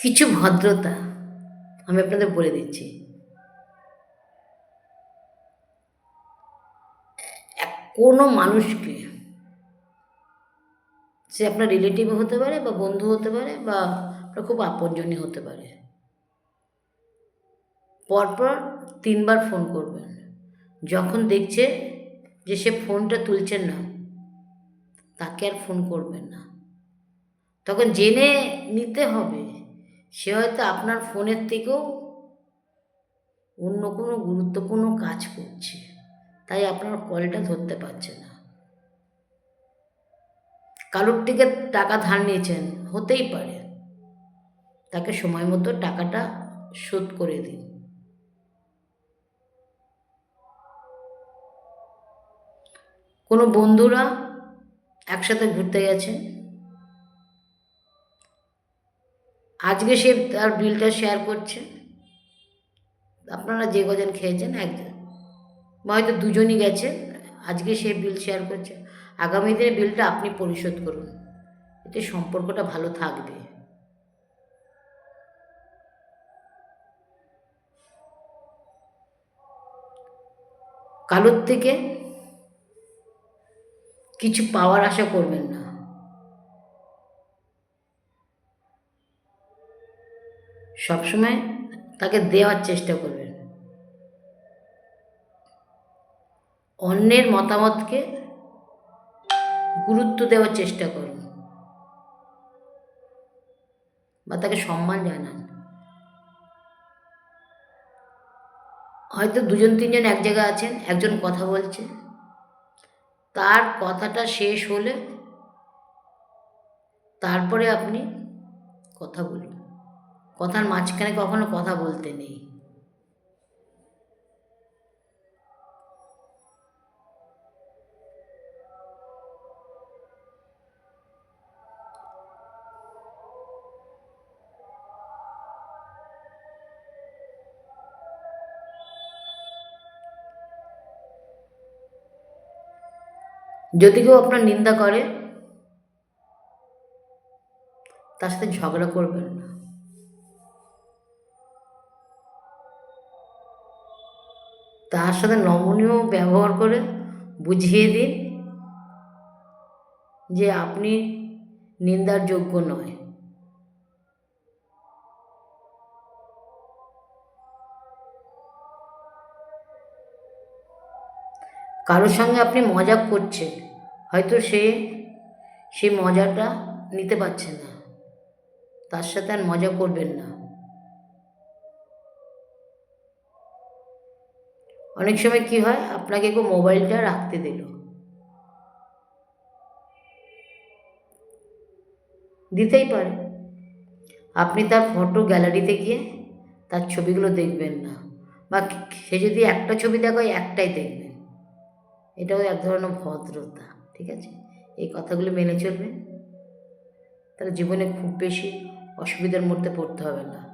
কিছু ভদ্রতা আমি আপনাদের বলে দিচ্ছি। কোনো মানুষকে সে আপনার রিলেটিভ হতে পারে বা বন্ধু হতে পারে বা আপনার খুব আপনজনই হতে পারে। পরপর তিনবার ফোন করবেন। যখন দেখছে যে সে ফোনটা তুলছেন না, তাকে আর ফোন করবেন না। তখন জেনে নিতে হবে সে হয়তো আপনার ফোনের থেকেও অন্য কোনো গুরুত্বপূর্ণ কাজ করছে। তাই আপনার কলটা ধরতে পারছে না। কারোর থেকে টাকা ধার নিয়েছেন, হতেই পারে। তাকে সময় মতো টাকাটা শোধ করে দিন। কোনো বন্ধুরা একসাথে ঘুরতে গেছে আজকে সে তার বিলটা শেয়ার করছে। আপনারা যে কজন খেয়েছেন, একজন। বা হয়তো দুজনই গেছেন, আজকে সে বিল শেয়ার করছে। আগামী দিনে বিলটা আপনি পরিশোধ করুন। এতে সম্পর্কটা ভালো থাকবে। কালোর থেকে কিছু পাওয়ার আশা করবেন না। সবসময় তাকে দেওয়ার চেষ্টা করবেন অন্যের মতামতকে গুরুত্ব দেওয়ার চেষ্টা করুন। বা তাকে সম্মান জানান। হয়তো দুজন, তিনজন এক জায়গায় আছেন, একজন কথা বলছে। তার কথাটা শেষ হলে তারপরে আপনি কথা বলুন। কথার মাঝখানে কখনো কথা বলতে নেই। যদি কেউ আপনার নিন্দা করে, তার সাথে ঝগড়া করবেন না। তার সাথে নমনীয় ব্যবহার করে বুঝিয়ে দিন যে আপনি নিন্দার যোগ্য নয়। কারোর সঙ্গে আপনি মজা করছেন, হয়তো সে সেই মজাটা নিতে পারছে না। তার সাথে আর মজা করবেন না। অনেক সময় কি হয়? আপনাকে কেউ মোবাইলটা রাখতে দিল। দিতেই পারে। আপনি তার ফটো গ্যালারিতে গিয়ে তার ছবিগুলো দেখবেন না। বা সে যদি একটা ছবি দেখো, একটাই দেখবেন এটাও এক ধরনের ভদ্রতা, ঠিক আছে? এই কথাগুলো মেনে চলবেন। তাহলে জীবনে খুব বেশি অসুবিধার মধ্যে পড়তে হবে না।